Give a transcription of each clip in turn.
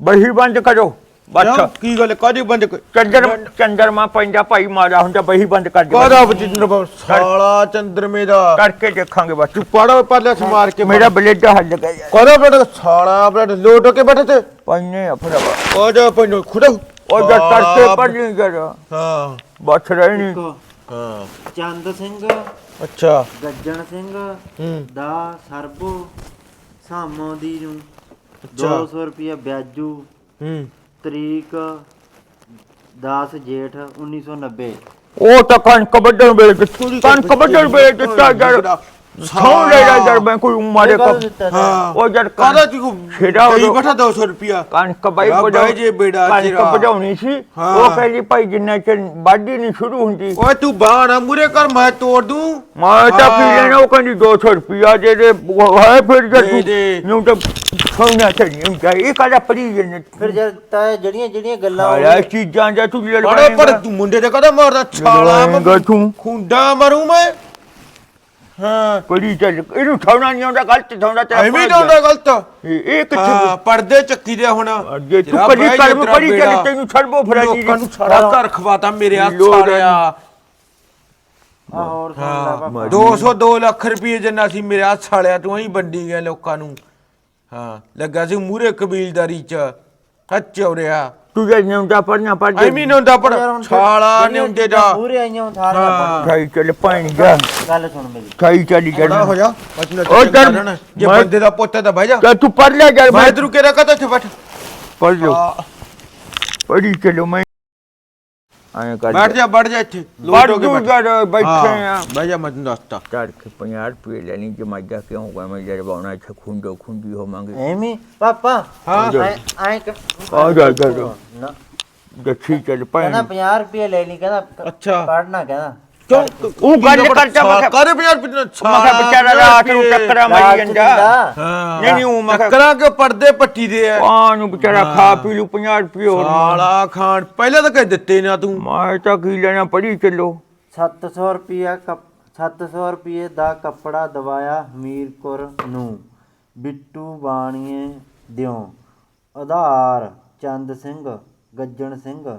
ਬਹੀ ਬੰਦ ਕਰੋ ਬਸ ਕਿਉਂ? ਕੀ ਗੱਲ ਕਾਦੀ ਬੰਦ ਚੰਦਰ ਚੰਦਰਮਾ ਪੈਂਦਾ ਭਾਈ ਮਾਰਾ ਹੁੰਦਾ ਬਹੀ ਬੰਦ ਕਰ ਦਿਓ ਕਾਦਾ ਬਚਿੰਦਰ ਬਾਬੂ ਸਾਲਾ ਚੰਦਰਮੇ ਦਾ। ਕਰਕੇ ਦੇਖਾਂਗੇ ਬਸ ਤੂੰ ਪੜੋ ਪਰਲੇ ਸਮਾਰ ਕੇ ਮੇਰਾ ਬਲੇਡ ਹੱਲ ਗਿਆ ਯਾਰ। ਕਾਦਾ ਬੜਾ ਸਾਲਾ ਬੜਾ ਲੋਟ ਹੋ ਕੇ ਬੈਠੇ ਤੇ ਪੈਨੇ ਅਫੜਵਾ ਕਾਦਾ ਪੈਨੋ ਖੁਦਾ। ਉਹ ਜਦ ਕਰਕੇ ਨਹੀਂ ਕਰ ਹਾਂ। ਬਸ ਰਹੀ ਨਹੀਂ ਦੇਖੋ ਹਾਂ। ਚੰਦ ਸਿੰਘ ਅੱਛਾ। ਗੱਜਣ ਸਿੰਘ ਹੂੰ। ਦਾ ਸਰਬੋ ਸਾਮੋ ਦੀ ਨੂੰ ਅੱਛਾ। 200 ਰੁਪਿਆ ਵਿਆਜੂ ਹੂੰ। ਤਰੀਕ 10 ਜੇਠ 1990 ਉਹ ਤਾਂ ਕਣਕ ਵੱਢਣ ਵੇਲੇ ਕਿੱਥੋਂ ਕਣਕ ਵੱਢਣ ਵੇਲੇ ਦਿੱਤਾ ਯਾਰ ਸੌ ਲੈ ਜਾ ਯਾਰ ਮੈਂ ਕੋਈ ਮਾਰੇ ਇਹ ਕਦੋਂ ਕਬ ਦਿੱਤਾ ਤਾ? ਹਾਂ ਉਹ ਜਦ ਕਾਦਾ ਤੂੰ ਛੇੜਾ ਕਈ ਉਦੋਂ- ਬੈਠਾ 200 ਰੁਪਿਆ ਕਣਕ ਬਾਈ ਰੱਬ ਵਜਾਉ- ਹੈ ਜੇ ਬੇੜਾ ਕਣਕ ਤੇਰਾ। ਵਜਾਉਣੀ ਸੀ। ਉਹ ਕਹਿੰਦੀ ਭਾਈ ਜਿੰਨਾ ਚਿਰ ਵਾਢੀ ਨਹੀਂ ਸ਼ੁਰੂ ਹੁੰਦੀ ਓਏ ਤੂੰ ਬਾਹਰ ਮੂਰੇ ਕਰ ਮੈਂ ਤੋੜ ਦੂੰ ਮੈਂ ਤਾਂ ਹਾਂ। ਕੀ ਲੈਣਾ ਉਹ ਕਹਿੰਦੀ 200 ਰੁਪਿਆ ਦੇ ਦੇ ਉਹ ਹੈ ਫਿਰ। ਨੂੰ ਤਾਂ ਇਹ ਕਾਹਦਾ ਜਨ ਤਾਂ ਜਿਹੜੀਆਂ ਜਿਹੜੀਆਂ ਗੱਲਾਂ ਆਇਆ ਚੀਜ਼ਾਂ ਦਾ ਤੂੰ ਅਰੇ ਲੜਵਾਏਂਗਾ ਪਰ ਤੂੰ ਮੁੰਡੇ ਤੇ ਕਦਾ ਮਾਰਦਾ ਛਾਲਾ ਲੜਵਾਏਂਗਾ ਤੂੰ ਖੁੰਡਾ ਮਰੂ ਮੈਂ ਹਾਂ। ਪਰੀ ਚੱਲ ਇਹਨੂੰ ਠਾਉਣਾ ਨਹੀਂ ਆਉਂਦਾ ਗਲਤ ਠਾਉਣਾ ਤੇ ਐਵੇਂ ਤਾਂ ਹੁੰਦਾ। ਗਲਤ? ਇਹ ਇਹ ਹਾਂ ਕਿੱਥੇ ਪਰਦੇ ਚੱਕੀ ਦੇ ਹੁਣ। ਅੱਗੇ ਤੂੰ ਬਹਿ ਕਰਮ ਜਾ ਤੇਰਾ ਚੱਲ ਤੈਨੂੰ ਛੜਬੋ ਫਰਾਜੀ ਲੋਕਾਂ ਨੂੰ ਸਾਰਾ ਘਰ ਖਵਾਤਾ ਮੇਰੇ ਹੱਥ ਸਾਰਿਆ ਆ ਹੋਰ ਸੁਣ ਲੈ ਹਾਂ ਪਾਪਾ 202 ਲੱਖ ਰੁਪਏ ਜਿੰਨਾ ਸੀ ਮੇਰੇ ਹੱਥ ਸਾਲਿਆ ਤੂੰ ਹੀ ਵੰਡੀ ਗਿਆ ਲੋਕਾਂ ਨੂੰ। ਹਾਂ ਲੱਗਾ ਸੀ ਮੂਰੇ ਕਬੀਲਦਾਰੀ ਚ। ਹੱਚੌਰਿਆ ਤੂੰ ਜੇ ਨਿਉਂਦਾ ਪੜਨਾ ਪੜ ਐਵੇਂ ਨਾ ਹੁੰਦਾ ਪਰ ਛਾਲਾ ਨੇ ਹੁੰਦੇ ਦਾ ਪੂਰੇ ਆਈਆਂ ਉਥਾਰੀਆਂ ਹਾਂ। ਸਾਈ ਚੱਲ ਪਾਣੀ ਜਾ। ਗੱਲ ਸੁਣ ਮੇਰੀ। ਸਾਈ ਚੱਲੀ ਜਾ ਹੋ ਜਾ। ਉਹ ਚੱਲ, ਰਹਿਣਾ। ਜੇ ਮੈਂ- ਬੰਦੇ ਦਾ ਪੁੱਤ ਤਾਂ ਬਹਿ ਜਾ। ਤਾਂ ਤੂੰ ਪੜ ਲੈ ਯਾਰ ਮੈਂ ਮੈਂ ਇਧਰ ਆਏ ਕਰ ਬੈਠ ਜਾ। ਬੈਠ ਜਾ ਇੱਥੇ। ਲੋਟ ਹੋ ਕੇ ਬੈਠ। ਯਾਰ ਬੈਠੇ ਆ। ਬਹਿ ਜਾ ਮੈਂ ਤੈਨੂੰ ਦੱਸਤਾ ਚਾਰ ਕੇ 50 ਰੁਪਏ ਲੈਣੀ ਜਮਾਈਆ ਕਿਉਂ ਗਾ ਮੈਂ ਜਰ ਬਾਉਣਾ ਇੱਥੇ ਖੁੰਡੋ ਖੁੰਡੀ ਹੋਵਾਂਗੇ। ਐਵੇਂ ਪਾਪਾ ਹਾਂ। ਐ ਐ ਆ ਜਾ, ਜਾ, ਜਾ। ਨਾ। ਦੱਸੀ ਚੱਲ ਕਹਿੰਦਾ ਪਾਣੀ 50 ਰੁਪਏ ਲੈ ਲਈ ਕਹਿੰਦਾ ਅੱਛਾ। ਪੜਨਾ ਕਹਿੰਦਾ। ਕਿਉਂ? ਉਹ ਗੱਲ ਕਰਦਾ ਮੈਂ ਕਰੇ 50 ਰੁਪਏ ਮੈਂ ਕਿਹਾ ਵਿਚਾਰਾ ਰਾਤ ਨੂੰ ਟੱਕਰਾ ਮਾਰੀ ਲਾਲਚ ਜਾਂਦਾ। ਦਿੰਦਾ। ਹਾਂ। ਨਹੀਂ ਨਹੀਂ ਉਹ ਮੈਂ ਕਿਹਾ ਟੱਕਰਾਂ ਕੇ ਪਰਦੇ ਪੱਟੀ ਦੇ ਆ? ਪਾਂ ਨੂੰ ਵਿਚਾਰਾ ਖਾ ਪੀ ਲੂ 50 ਰੁਪਏ ਹੋਰ ਸਾਲਾ ਖਾਨ ਪਹਿਲਾਂ ਤਾਂ ਕਹਿ ਦਿੱਤੇ ਨਾ ਤੂੰ। ਮੈਂ ਤਾਂ ਕੀ ਲੈਣਾ ਪੜੀ ਚੱਲੋ। 700 ਰੁਪਿਆ ਕੱਪ 700 ਰੁਪਏ ਦਾ ਕੱਪੜਾ ਦਵਾਇਆ ਹਮੀਰਕੁਰ ਨੂੰ। ਬਿੱਟੂ ਬਾਣੀਏ ਦਿਓ। ਆਧਾਰ ਚੰਦ ਸਿੰਘ ਗੱਜਣ ਸਿੰਘ।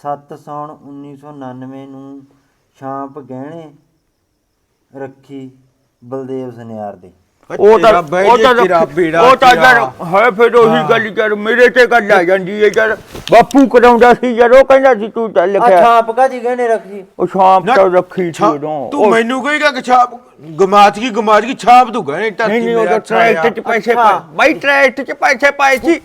7 ਸੌਣ 1999 ਨੂੰ ਛਾਂਪ ਗਹਿਣੇ ਰੱਖੀ ਬਲਦੇਵ ਸਨਿਆਰ ਦੇ। ਉਹ ਤਾਂ ਉਹ ਜੇ ਤਾਂ ਉਹ ਤਾਂ। ਯਾਰ ਹੈ ਫਿਰ ਉਹੀ ਗੱਲ ਯਾਰ ਮੇਰੇ ਤੇ ਗੱਲ ਆ ਜਾਂਦੀ ਹੈ ਯਾਰ। ਬਾਪੂ ਕਰਾਉਂਦਾ ਸੀ ਯਾਰ ਉਹ ਕਹਿੰਦਾ ਸੀ ਤੂੰ ਚੱਲ ਆ ਕੇ ਛਾਂਪ ਕਾਦੀ ਗਹਿਣੇ ਰੱਖੀ? ਉਹ ਨਾ, ਤੋਂ ਰੱਖੀ ਸੀ ਉਦੋਂ। ਤੂੰ ਮੈਨੂੰ ਕਹੇਗਾ ਕਿ ਛਾਪ ਗਮਾਚ ਕੀ ਗਮਾਚ ਕੀ ਛਾਪ ਤੂੰ ਗਏ ਨਹੀਂ ਨਹੀਂ ਉਹ ਮੇਰਾ ਟਰੈਕਟ ਚ ਪੈਸੇ। ਪਾਏ। ਬਾਈ ਟਰੈਕਟ ਚ ਪੈਸੇ ਪਾਏ ਸੀ।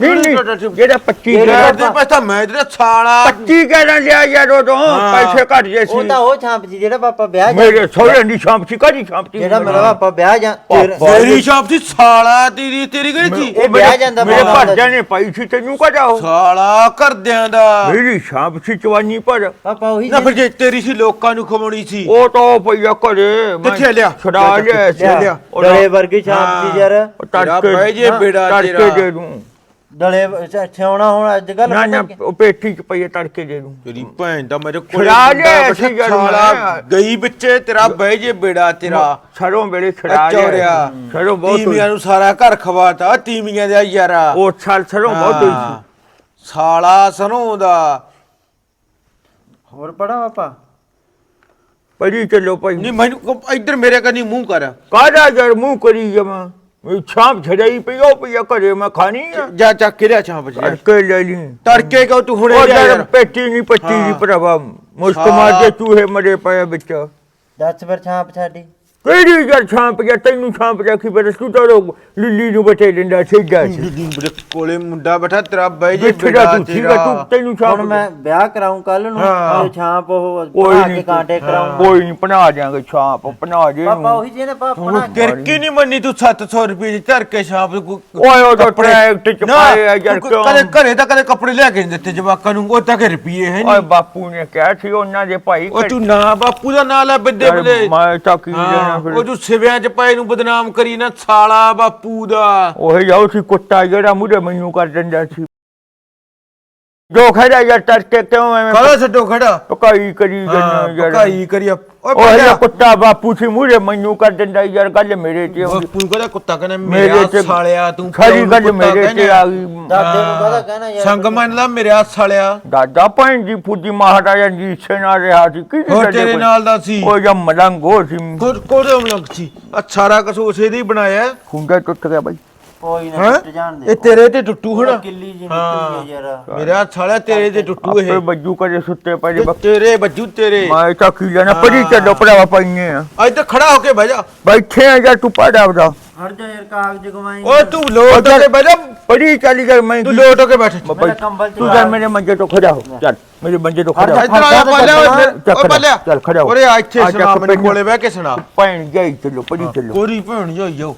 ਨਹੀਂ ਨਹੀਂ ਜਿਹੜਾ 25 ਜਿਹੜਾ ਦੇ ਪੈਸਾ ਮੈਂ ਤੇਰਾ ਛਾਲਾ। 25 ਕਹਿਣਾ ਲਿਆ ਯਾਰ ਉਦੋਂ? ਹਾਂ। ਪੈਸੇ ਘੱਟ ਜੇ ਉਹ ਸੀ ਤਾਂ ਉਹ ਛਾਂਪ ਸੀ ਜਿਹੜਾ ਪਾਪਾ ਵਿਆਹ ਜਾ ਮੇਰੇ ਸਹੁਰੇ ਦੀ ਸ਼ਾਮ ਸੀ ਕਾਦੀ ਸ਼ਾਮ ਸੀ? ਜਿਹੜਾ ਮੇਰਾ ਪਾਪਾ ਵਿਆਹ ਜਾ ਪਾਪਾ। ਤੇਰੀ ਛਾਪ ਸੀ ਛਾਲਾ ਤੇਰੀ ਤੇਰੀ ਕਿਹੜੀ ਸੀ? ਇਹ ਵਿਆਹ ਜਾਂਦਾ ਮੇਰੇ ਬਾਬਾ ਦਾ। ਘਰਦਿਆਂ ਨੇ ਪਾਈ ਸੀ ਤੈਨੂੰ ਕਹਦਾ ਉਹ? ਛਾਲਾ ਕਰਦਿਆਂ ਦਾ। ਮੇਰੀ ਸ਼ਾਮ ਸੀ ਚਵਾਨੀ ਪਰ ਪਾਪਾ ਉਹੀ ਨਾ ਫਿਰ ਜੇ ਤੇਰੀ ਸੀ ਲੋਕਾਂ ਨੂੰ ਖਵਾਉਣੀ ਸੀ। ਉਹ ਤਾਂ ਪਈਆ ਘਰੇ ਮੈਂ ਕਿੱਥੇ ਲਿਆ? ਛੜਾ ਲਿਆ ਸੀ। ਲਿਆ। ਉਹ ਡਲੇ ਵਰਗੀ ਛਾਂਪ ਸੀ ਯਾਰ। ਉਹ ਤੇਰਾ ਤੜਕੇ ਜੇ ਬੇੜਾ ਤੜਕੇ ਤੇਰਾ। ਦੇ ਦੂੰ। ਡਲੇ ਛਾਉਣਾ ਹੁਣ ਅੱਜ ਕੱਲ ਨਾ ਨਾ ਉਹ ਪੇਟੀ ਚ ਪਈਏ ਤੜਕੇ ਦੇ ਦੂੰ ਤੇਰੀ ਭੈਣ ਦਾ ਮੇਰੇ ਕੋਲ ਛੁਡਾ ਲਿਆ ਸੀ ਯਾਰ ਛਾਲਾ ਮੈਂ। ਗਈ ਵਿੱਚੇ ਤੇਰਾ ਬਹਿ ਜੇ ਬੇੜਾ ਤੇਰਾ। ਸਰੋਂ ਵੇਲੇ ਛੜਾ ਚੌਰਿਆ ਲਿਆ। ਸਰੋਂ ਬਹੁਤ ਤੀਮੀਆਂ ਨੂੰ ਸਾਰਾ ਘਰ ਖਵਾਤਾ ਤੀਮੀਆਂ ਦਾ ਯਾਰਾ। ਉਹ ਸਾਲ ਸਰੋਂ ਬਹੁਤ ਹੋਈ। ਸੀ। ਸਾਲਾ ਸਰੋਂ ਦਾ। ਹੋਰ ਪੜਾ ਪਾਪਾ? ਪੜੀ ਚੱਲੋ ਭਾਈ। ਨਹੀਂ ਮੈਨੂੰ ਇੱਧਰ ਮੇਰੇ ਕੰਨੀ ਮੂੰਹ ਕਰ। ਕਾਹਦਾ ਯਾਰ ਮੂੰਹ ਕਰੀ ਜਮਾ ਮੈਂ ਛਾਪ ਛੜਾਈ ਪਈ ਉਹ ਪਈਆ ਘਰੇ ਮੈਂ ਖਾਣੀ ਆ। ਜਾ ਚੱਕ ਕੇ ਲਿਆ ਛਾਂਪ ਜੀ। ਤੜਕੇ ਲੈ ਲਈ। ਤੜਕੇ ਕੋ ਤੂੰ ਹੁਣੇ ਉਹ ਲਿਆ ਯਾਰ? ਪੇਟੀ ਨਹੀਂ ਪੱਟੀ ਦੀ ਹਾਂ। ਭਰਾਵਾ ਮੁਸਕ ਹਾਂ। ਮਾਰ ਦੇ ਚੂਹੇ ਮਰੇ ਪਏ ਵਿੱਚ। ਦੱਸ ਫਿਰ ਛਾਂਪ ਛਾਡੀ। ਕਿਹੜੀ ਯਾਰ ਛਾਂਪ ਗਿਆ ਤੈਨੂੰ ਛਾਂਪ ਰੱਖੀ ਪਰ ਤੂੰ ਤਾਂ ਲੋਕ ਲਿੱਲੀ ਨੂੰ ਬਟੇ ਦਿੰਦਾ ਸਿੱਧਾ ਸੀ। ਕੋਲੇ ਮੁੰਡਾ ਬੈਠਾ ਤੇਰਾ ਬਹਿ ਜੇ ਬੇੜਾ ਤੂੰ ਸੀਗਾ ਤੂੰ ਤੈਨੂੰ ਛਾਂਪ ਹੁਣ ਮੈਂ ਵਿਆਹ ਕਰਾਉਂ ਕੱਲ ਨੂੰ ਹਾਂ। ਉਹ ਛਾਂਪ ਉਹ ਕੋਈ ਬਣਾ ਕੇ ਨਹੀਂ ਕਾਂਟੇ ਕਰਾਉਂ ਕੋਈ ਨਹੀਂ ਬਣਾ ਦਿਆਂਗੇ ਛਾਪ ਬਣਾ ਦੇ ਪਾਪਾ ਉਹੀ ਜਿਹਨੇ ਪਾਪਾ ਬਣਾ ਕੇ ਕਿਰਕੀ ਨਹੀਂ ਮੰਨੀ ਤੂੰ 700 ਰੁਪਏ ਦੀ ਧਰ ਕੇ ਛਾਪ ਕੋ- ਓਏ ਉਹ ਤਾਂ ਕੱਪੜੇ- ਟਰੈਕਟ ਚ ਨਾ, ਪਾਏ ਆ ਯਾਰ ਤੂੰ ਕਿਉਂ? ਕਦੇ ਘਰੇ ਤਾਂ ਕਦੇ ਕੱਪੜੇ ਲਿਆ ਕੇ ਨਹੀਂ ਦਿੱਤੇ ਜਵਾਕਾਂ ਨੂੰ ਉਹ ਤਾਂ ਕਿ ਰੁਪਏ ਹੈ ਓਏ ਨਹੀਂ। ਬਾਪੂ ਨੇ ਕਿਹਾ ਸੀ ਉਹਨਾਂ ਦੇ ਭਾਈ ਉਹ ਤੂੰ ਨਾ ਬਾਪੂ ਦਾ ਨਾਂ ਲੈ ਬਿੱਦੇ ਯਾਰ ਬਲੇ। ਮੈਂ ਤਾਂ ਕੀ ਹਾਂ, ਫਿਰ। ਉਹ ਤੂੰ ਸਿਵਿਆਂ ਚ ਪਏ ਨੂੰ ਬਦਨਾਮ ਕਰੀ ਨਾ ਸਾਲਾ ਬਾਪੂ ਦਾ। ਉਹ ਜਾਉ ਸੀ ਕੁੱਤਾ ਜਿਹੜਾ ਮੂਰੇ ਮੈਨੂੰ ਕਰ ਦਿੰਦਾ ਸੀ। ਜੋ ਖੜਾ ਯਾਰ ਤੜਕੇ ਕਿਉਂ ਐਵੇਂ ਕਾਹਦਾ ਛੱਡੋ ਖੜਾ? ਪਕਾਈ ਕਰੀ ਹਾਂ ਜੰਨਾ ਯਾਰ। ਪਕਾਈ ਕਰੀ ਓਏ ਉਹ ਕੁੱਤਾ ਬਾਪੂ ਸੀ ਮੂਰੇ ਮੈਨੂੰ ਕਰ ਦਿੰਦਾ ਯਾਰ ਗੱਲ ਮੇਰੇ ਤੇ ਆਉਂਦੀ ਬਾਪੂ ਕਹਿੰਦਾ ਕੁੱਤਾ ਕਹਿੰਦਾ ਮੇਰੇ ਤੇ ਸਾਲਿਆ ਤੂੰ ਨੂੰ ਗੱਲ ਕੁੱਤਾ ਮੇਰੇ ਤੇ। ਆ ਗਈ। ਦਾਦੇ ਨੂੰ ਕਹਦਾ ਕਹਿਣਾ ਯਾਰ? ਸੰਗ ਮੰਨ ਲਾ ਮੇਰੇ ਹੱਥ ਸਾਲਿਆ। ਦਾਦਾ ਭੈਣ ਜੀ ਫੁੱਦੀ ਮਹਾਰਾਜਾ ਜੀ ਸੇ ਨਾਲ ਰਿਹਾ ਸੀ। ਕੀ ਹੋਰ ਤੇਰੇ ਨਾਲ ਦਾ ਸੀ। ਕੋਈ ਜਮ ਮਲੰਗ ਹੋ ਸੀ। ਕੋ ਕੋਦੇ ਮਲੰਗ ਸੀ? ਆ ਸਾਰਾ ਉਸੇ ਦੇ ਬਣਾਇਆ। ਖੁੰਡਾ ਟੁੱਟ ਗਿਆ ਬਾਈ। ਕੋਈ ਨਾ ਹੈਂ? ਟੁੱਟ ਜਾਣ ਦੇ। ਇਹ ਤੇਰੇ ਤੇ ਟੁੱਟੂ ਹੁਣ ਕਿੱਲੀ ਜੀ ਹਾਂ। ਨਿਕਲੀ ਹੈ। ਯਾਰ। ਮੇਰੇ ਹੱਥ ਸਾਲਿਆ ਤੇਰੇ ਤੇ ਟੁੱਟੂ ਆਪੇ ਇਹ ਬੱਜੂ ਕਰੇ ਸੁੱਤੇ ਪਏ ਬਕ ਤੇਰੇ ਬੱਜੂ ਤੇਰੇ। ਮੈਂ ਤਾਂ ਕੀ ਲੈਣਾ ਪੜੀ ਚੱਲੋ ਭਰਾਵਾ ਪਈਏ ਆ। ਅੱਜ ਤਾਂ ਖੜਾ ਹੋ ਕੇ ਬਹਿ ਜਾ। ਬੈਠੇ ਆ ਜਾਂ ਤੂੰ ਪੜਾ ਉਹਦਾ ਹਟ ਜਾ ਯਾਰ ਕਾਗਜ਼ ਗਵਾਈ ਓਏ ਤੂੰ ਲੋਟ ਹੋ ਕੇ ਬਹਿ ਜਾ। ਪੜੀ ਚੱਲੀ ਗਈ ਮੈਂ। ਤੂੰ ਲੋਟ ਹੋ ਕੇ ਬੈਠ। ਮੇਰਾ ਕੰਬਲ ਤੂੰ ਚੱਲ ਮੇਰੇ ਮੰਜੇ ਤੋਂ ਖੜਾ ਹੋ। ਚੱਲ ਮੇਰੇ ਮੰਜੇ ਤੋਂ ਖੜਾ ਹੋ। ਇੱਧਰ ਆ ਜਾ ਓਏ ਚੱਲ ਓਏ ਖੜਾ, ਪਾਲਿਆ। ਚੱਲ ਖੜਾ ਹੋ। ਓਰੇ ਆ ਇੱਥੇ ਸੁਣਾ ਮੈਨੂੰ। ਕੋਲੇ ਬਹਿ ਕੇ ਸੁਣਾ। ਭੈਣ ਜਾਈ ਚੱਲੋ ਪੜੀ ਚੱਲੋ। ਕੋਰੀ ਭੈਣ ਜੋ ਜੋ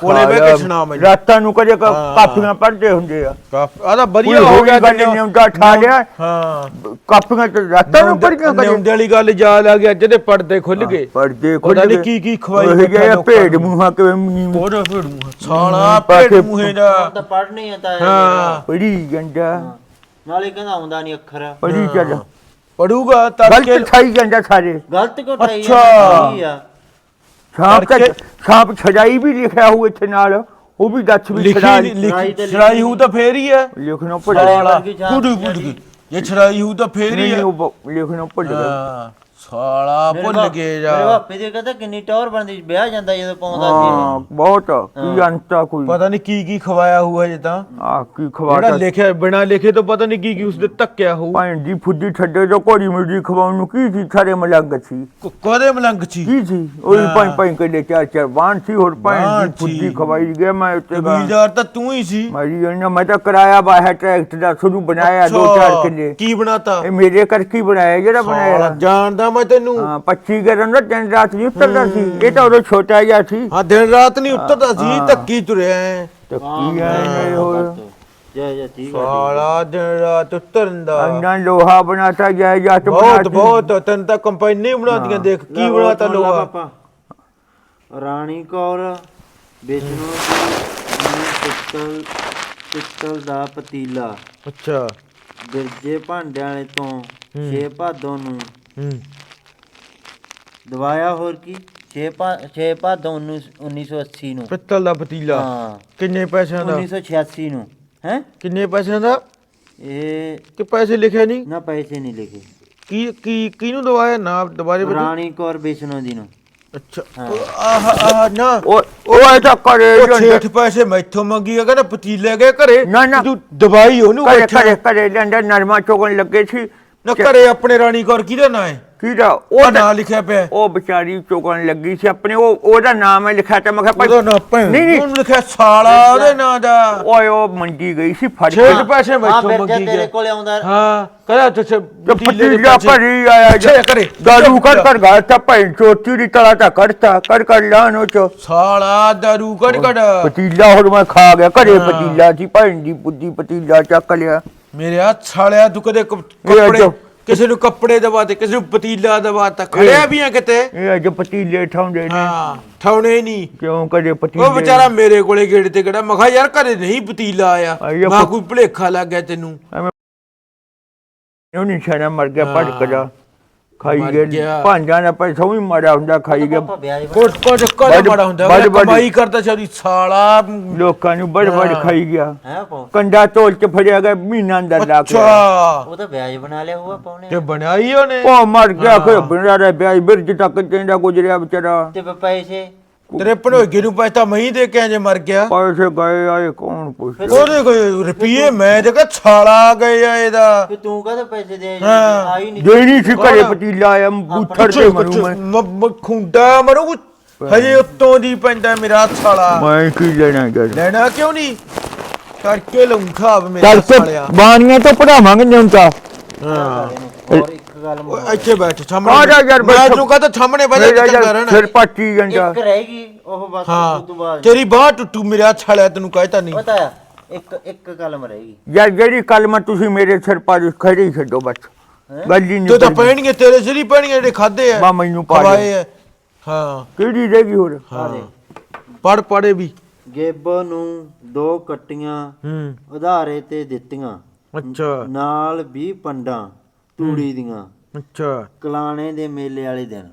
ਕੋਲੇ ਬਹਿ ਕੇ ਸੁਣਾ ਮੈਨੂੰ ਰਾਤਾਂ ਨੂੰ ਕਦੇ ਕ- ਹਾਂ। ਕਾਪੀਆਂ ਪੜ੍ਹਦੇ ਹੁੰਦੇ ਆ। ਆ ਤਾਂ ਵਧੀਆ ਕੋਈ ਹੋ ਹੋ ਗਿਆ ਗਿਆ ਗੱਲ ਨਹੀਂ ਹੁੰਦਾ ਠਾ ਲਿਆ। ਹਾਂ। ਕਾਪੀਆਂ ਤੇ ਰਾਤਾਂ ਨੂੰ ਪੜ੍ਹੀਆਂ ਕਦੇ? ਨਿਉਂਦੇ ਵਾਲੀ ਗੱਲ ਯਾਦ ਆ ਗਈ ਅੱਜ ਦੇ ਪਰਦੇ ਖੁੱਲ ਗਏ। ਪੜਦੇ ਪਤਾ ਨੀ ਕੀ ਕੀ ਖਵਾਈ ਉਹ ਬੈਠਾ ਗਿਆ ਲੋਕਾਂ ਭੇਡ ਨੂੰ। ਮੂੰਹਾਂ ਕਿਵੇਂ ਮੂੰਹ ਹੋਰ ਭੇੜੂ ਸਾਲਾ ਪਾ ਭੇਡ ਕੇ- ਮੂਹੇ ਦਾ ਤਾਂ ਪੜ੍ਹਨੀ ਹੈ ਤਾਂ ਹਾਂ। ਪੜੀ ਜਾਂਦਾ। ਨਾਲੇ ਕਹਿੰਦਾ ਆਉਂਦਾ ਨਹੀਂ ਅੱਖਰ। ਪੜੀ ਚੱਲ ਪੜੂਗਾ ਤੜਕੇ ਗਲਤ ਖਾਈ ਜਾਂਦਾ ਸਾਰੇ। ਗਲਤ ਕੋ ਠਾਈ ਅੱਛਾ। ਆ। ਸਾਪ ਤਾਂ ਸਾਪ ਛੜਾਈ ਵੀ ਲਿਖਿਆ ਹੋਊ ਇੱਥੇ ਨਾਲ ਉਹ ਵੀ ਦੱਸ ਵੀ ਛੜਾਈ ਲਿਖੀ ਛੜਾਈ ਤੇ ਛੜਾਈ ਹੂ ਤਾਂ ਫੇਰ ਹੀ ਹੈ। ਲਿਖਣਾ ਛੜਾਈ ਪੜਿਆ ਸਾਲਾ ਵਰਗੀ ਛਾਪ ਛੜਾਈ ਹੂ ਤਾਂ ਫੇਰ ਹੀ ਨਹੀਂ ਹੈ। ਉਹ ਬ- ਲਿਖਣਾ ਭੁੱਲ ਗਿਆ। ਹਾਂ। ਸਾਲਾ ਭੁੱਲ ਗਏ ਮੇਰੇ ਜਾ ਬਾਪੇ ਦੇ ਕਹਿੰਦਾ ਕਿੰਨੀ ਟੌਰ ਬਣਦੀ ਵਿਆਹ ਜਾਂਦਾ ਜਦੋਂ ਪਾਉਂਦਾ ਹਾਂ ਸੀ ਬਹੁਤ ਕੀ ਅੰਤਾ ਕੋਈ। ਪਤਾ ਨਹੀਂ ਕੀ ਕੀ ਖਵਾਇਆ ਹੋਊ ਹਜੇ ਤਾਂ। ਆ ਕੀ ਜਿਹੜਾ ਖਵਾਤਾ ਲਿਖਿਆ ਬਿਨਾ ਲਿਖੇ ਤੋਂ ਪਤਾ ਨਹੀਂ ਕੀ ਕੀ ਉਸਦੇ ਧੱਕਿਆ ਹੋਊ। ਭੈਣ ਦੀ ਫੁੱਦੀ ਛੱਡੇ ਤੋਂ ਘੋੜੀ ਮੁਰਗੀ ਖਵਾਉਣ ਨੂੰ ਕੀ ਸੀ? ਸਾਰੇ ਮਲੰਗ ਸੀ। ਕ- ਕਦੇ ਮਲੰਗ ਸੀ? ਕੀ ਸੀ? ਉਹੀ ਹਾਂ। ਪੰਜ ਪੰਜ ਕਿੱਲੇ ਚਾਰ ਚਾਰ ਬਾਣ ਸੀ ਹੋਰ ਭੈਣ ਬਾਣ ਦੀ ਫੁੱਦੀ ਸੀ। ਖਵਾਈ ਗਿਆ ਮੈਂ ਉੱਤੇ ਗਾ। ਕਬੀਲਦਾਰ ਤਾਂ ਤੂੰ ਹੀ ਸੀ। ਮਾਰੀ ਉਹਨਾਂ ਮੈਂ ਤਾਂ ਕਰਾਇਆ ਬਾਹਰ ਟਰੈਕਟ ਦਾ ਸ਼ੁਰੂ ਬਣਾਇਆ ਦੋ ਅੱਛਾ, ਚਾਰ ਕਿੱਲੇ। ਕੀ ਬਣਾਤਾ? ਇਹ ਮੇਰੇ ਕਰਕੇ ਹੀ ਬਣਾਇਆ ਜਿਹੜਾ ਬਣਾਇਆ। ਸਾਲਾ ਜਾਣਦਾ ਮੈਂ ਤੈਨੂੰ? ਹਾਂ 25 ਗਰਨ ਦਾ ਦਿਨ ਰਾਤ ਨਹੀਂ ਉਤਰਦਾ ਸੀ। ਇਹ ਤਾਂ ਉਦੋਂ ਛੋਟਾ ਜਿਹਾ ਸੀ। ਹਾਂ ਦਿਨ ਰਾਤ ਨਹੀਂ ਉੱਤਰਦਾ ਸੀ ਹਾਂ। ਧੱਕੀ ਤੁਰਿਆ ਐ। ਤੇ ਕੀ ਆ ਇਹ ਹੋਰ ਜੈ ਜੈ ਠੀਕ ਆ ਸਾਲਾ ਦਿਨ ਰਾਤ ਉਤਰਨ ਦਾ। ਅੰਨਾ ਲੋਹਾ ਬਣਾਤਾ ਗਿਆ ਜੱਟ ਬਹੁਤ ਬਣਾਤੀ ਬਹੁਤ ਤੈਨੂੰ ਤਾਂ ਕੰਪਨੀ ਬਣਾਦੀਆਂ ਦੇਖ ਲੈ ਕੀ ਹੋਰ ਬਣਾਤਾ ਸੁਣ ਲਾ ਲੋਹਾ। ਪਾਪਾ। ਰਾਣੀ ਕੌਰ ਵਿਸ਼ਨੂੰ ਦੀ ਨੂੰ ਪਿੱਤਲ ਪਿੱਤਲ ਦਾ ਪਤੀਲਾ। ਅੱਛਾ। ਬਿਰਜੇ ਭਾਂਡਿਆਂ ਵਾਲੇ ਤੋਂ 6 ਭਾਦੋਂ ਨੂੰ ਹੂੰ। ਦਵਾਇਆ ਹੋਰ ਕੀ? 6 6 ਭਾਦੋਂ 1980 ਨੂੰ। ਪਿੱਤਲ ਦਾ ਪਤੀਲਾ। ਹਾਂ। ਕਿੰਨੇ ਪੈਸਿਆਂ ਦਾ? 1986 ਨੂੰ। ਹੈ? ਕਿੰਨੇ ਪੈਸਿਆਂ ਦਾ? ਇਹ ਕਿ ਪੈਸੇ ਲਿਖਿਆ ਨਹੀਂ? ਨਾ ਪੈਸੇ ਨਹੀਂ ਲਿਖੇ। ਕੀ ਕੀ ਕਿਹਨੂੰ ਦਵਾਇਆ? ਨਾ ਦੁਬਾਰੇ ਰਾਣੀ ਕੌਰ ਵਿਸ਼ਨੂੰ ਦੀ ਨੂੰ। ਅੱਛਾ। ਆਹ ਆਹ ਨਾ। ਉਹ ਉਹ ਇਹ ਤਾਂ ਕਰੇ ਉਹ ਛੇਠ ਪੈਸੇ ਮੈਥੋਂ ਮੰਗੀ ਕਹਿੰਦਾ ਪਤੀਲੇ ਗਏ ਘਰੇ। ਨਾ, ਨਾ। ਤੂੰ ਦਵਾਈ ਉਹਨੂੰ ਕਰੇ ਕਰੇ ਲੰਡਨ ਨਰਮਾ ਚੋਗਣ ਲੱਗੇ ਸੀ। ਨਾ ਘਰੇ ਆਪਣੇ ਰਾਣੀ ਕੌਰ ਕਿਹਦਾ ਨਾਂ ਹੈ? ਕਿਹਦਾ? ਉਹ ਉਹ ਤਾਂ- ਨਾਂ ਲਿਖਿਆ ਪਿਆ ਹੈ। ਉਹ ਵਿਚਾਰੀ ਚੋਗਣ ਲੱਗੀ ਸੀ ਆਪਣੇ ਉਹ ਉਹਦਾ ਨਾਮ ਹੈ ਲਿਖਿਆ ਤੇ ਮੈਂ ਕਿਹਾ ਉਹਦਾ ਨਾਂ ਭੈਣ ਨਹੀਂ ਨਹੀਂ। ਉਹਨੂੰ ਲਿਖਿਆ ਸਾਲਾ ਉਹਦੇ ਨਾਂ ਦਾ। ਓਏ ਉਹ ਮੰਡੀ ਗਈ ਸੀ ਫੜ ਕੇ ਪੈਸੇ ਹਾਂ ਮੈਥੋਂ ਬਿਰਜਾ ਮੰਗੀ ਤੇਰੇ ਗਿਆ ਕੋਲੇ ਆਉਂਦਾ? ਹਾਂ ਕਹਿੰਦਾ ਤੁਸੀਂ ਪਤੀਲਾ ਭਰੀ ਆਇਆ ਅੱਛਾ ਕਰੇ ਦਾਰੂ ਕਰ। ਕਰ ਗਾ ਤਾਂ ਭੈਣ ਚੋਤੀ ਦੀ ਤਲਾ ਤਾਂ ਕਰਤਾ ਕਰ ਕਰ ਲਾਨੋ ਚ। ਸਾਲਾ ਦਾਰੂ ਕੜ ਕੜ ਪਤੀਲਾ ਹੋਰ ਮੈਂ ਖਾ ਗਿਆ ਘਰੇ ਪਤੀਲਾ ਸੀ ਭੈਣ ਦੀ ਬੁੱਧੀ ਪਤੀਲਾ ਚੱਕ ਲਿਆ। ਮੇਰੇ ਹੱਥ ਸਾਲਿਆ ਤੂੰ ਕਦੇ ਕ- ਇਹ ਕੱਪੜੇ ਕਿਸੇ ਨੂੰ ਕੱਪੜੇ ਦਵਾਤੇ ਕਿਸੇ ਨੂੰ ਪਤੀਲਾ ਦਵਾਤਾ ਖੜਿਆ ਵੀ ਆ ਕਿਤੇ? ਇਹ ਅੱਜ ਪਤੀਲੇ ਠਾਉਂਦੇ ਨੇ। ਹਾਂ ਠਾਉਣੇ ਨਹੀਂ। ਕਿਉਂ ਕਦੇ ਪਤੀਲੇ ਉਹ ਵਿਚਾਰਾ ਮੇਰੇ ਕੋਲੇ ਗੇੜ ਤੇ ਕਿਹੜਾ ਮੈਂ ਕਿਹਾ ਯਾਰ ਘਰੇ ਨਹੀਂ ਪਤੀਲਾ ਆਇਆ। ਆਈ ਆ ਮੈਂ ਪੁੱਤ- ਕੋਈ ਭੁਲੇਖਾ ਲੱਗ ਗਿਆ ਤੈਨੂੰ। ਉਹ ਨਹੀਂ ਛਾਣਾ ਮਰ ਗਿਆ ਪੜ ਕਦਾ ਖਾਈ ਮਰ ਗਿਆ। ਭਾਂਜਾਂ ਦਾ ਪੈਸਾ ਵੀ ਮਾਰਿਆ ਹੁੰਦਾ ਖਾਈ ਵਿਆਹ ਕੋਟ ਕੋਟ ਕੋਟ ਵੱਡ- ਮਾੜਾ ਹੁੰਦਾ ਵੱਡ- ਅਗਲਾ ਵੱਡ- ਕਮਾਈ ਕਰਦਾ ਸੀ ਉਹਦੀ ਸਾਲਾ। ਲੋਕਾਂ ਨੂੰ ਬੜ ਬੜ। ਖਾਈ ਗਿਆ। ਹੈ ਕੰਡਾ ਤੋਲ ਕੇ ਫੜਿਆ ਗਿਆ ਮਹੀਨਾ ਦਾ ਲਾ ਕੇ ਅੱਛਾ ਉਹ ਤਾਂ ਵਿਆਹ ਬਣਾ ਲਿਆ ਹੋਊਗਾ ਪਾਉਣੇ ਤੇ ਬਣਾਈ ਉਹਨੇ। ਉਹ ਮਰ ਗਿਆ। ਕੋਈ ਬਿਨਾ ਰਿਹਾ ਬਿਆਜ ਬਿਰਜ ਤੱਕ ਚੇਂਦਾ ਗੁਜਰਿਆ ਵਿਚਾਰਾ। ਤੇ ਪੈਸੇ? ਤੇਰੇ ਭਣੋਗੇ ਨੂੰ ਪੈਸਾ ਮਹੀਂ ਦੇ ਕੇ ਜੇ ਮਰ ਗਿਆ। ਪੈਸੇ ਗਏ ਆਏ ਕੌਣ ਪੁੱਛੇ? ਉਹਦੇ ਕੋਈ ਰੁਪਏ ਮੈਂ ਤੇ ਕਹ ਛਾਲਾ ਗਏ ਆ ਇਹਦਾ। ਕਿ ਤੂੰ ਕਹਦੇ ਪੈਸੇ ਦੇ। ਆਈ ਨਹੀਂ ਦੇਣੀ ਸੀ ਘਰੇ? ਪਤੀਲਾ ਆਇਆ ਬੂਥਰ ਤੇ ਮਰੂ ਮੈਂ ਖੁੰਡਾ ਮਰੂ। ਹਜੇ ਉੱਤੋਂ ਦੀ ਪੈਂਦਾ ਮੇਰਾ ਸਾਲਾ ਮੈਂ ਕੀ ਲੈਣਾ ਯਾਰ ਲੈਣਾ ਕਿਉਂ ਨਹੀਂ ਕਰਕੇ ਲਉਂਠਾ ਮੇਰਾ ਸਾਲਿਆ ਬਾਣੀਆਂ ਤੋਂ ਪੜਾਵਾਂਗੇ ਨਿਉਂਤਾ ਹਾਂ। ਗੱਲ ਓਏ ਇੱਥੇ ਬੈਠ ਆ ਸਾਹਮਣੇ ਜਾ ਯਾਰ, ਮੈਂ ਬੈਠੋ। ਤੂੰ ਕਹਤਾ ਸਾਹਮਣੇ ਬੈਠ ਮੇਰਾ ਚੰਗਾ ਯਾਰ ਰਹਿਣਾ। ਸਿਰ ਪਾਟੀ ਜਾਂਦਾ ਇੱਕ ਰਹੇਗੀ ਉਹ ਬਸ ਹਾਂ ਉਸ ਤੋਂ ਬਾਅਦ। ਤੇਰੀ ਬਾਹ ਟੁੱਟੂ ਮੇਰੇ ਹੱਥ ਛਾਲਿਆ ਤੈਨੂੰ ਕਹਿਤਾ ਨਹੀਂ। ਪਤਾ ਹੈ, ਇੱਕ ਇੱਕ ਕਲਮ ਰਹੇਗੀ ਯਾਰ ਜਿਹੜੀ ਕਲਮ ਤੁਸੀਂ ਮੇਰੇ ਸਿਰ ਪਾ ਦੇ ਖੜੇ ਹੀ ਛੱਡੋ ਬਸ। ਹੈਂ? ਗੱਲ ਹੀ ਨਹੀਂ ਤੂੰ ਤਾਂ ਕਰਨੀ। ਪੈਣਗੇ ਤੇਰੇ ਸਿਰ ਹੀ ਪੈਣਗੇ ਜਿਹੜੇ ਖਾਦੇ ਆ ਬਾ ਮੈਨੂੰ ਪਾ ਖਵਾਏ ਦੇ ਆ। ਹਾਂ। ਕਿਹੜੀ ਹੋਰ? ਆ ਦੇ। ਪੜ ਪੜੇ ਵੀ। ਗੇਬੋ ਨੂੰ ਦੋ ਕੱਟੀਆਂ ਹੂੰ। ਉਧਾਰੇ ਤੇ ਦਿੱਤੀਆਂ। ਅੱਛਾ। ਨਾਲ 20 ਪੰਡਾਂ। ਤੂੜੀ ਦੀਆਂ। ਅੱਛਾ। ਕਲਾਣੇ ਦੇ ਮੇਲੇ ਵਾਲੇ ਦਿਨ।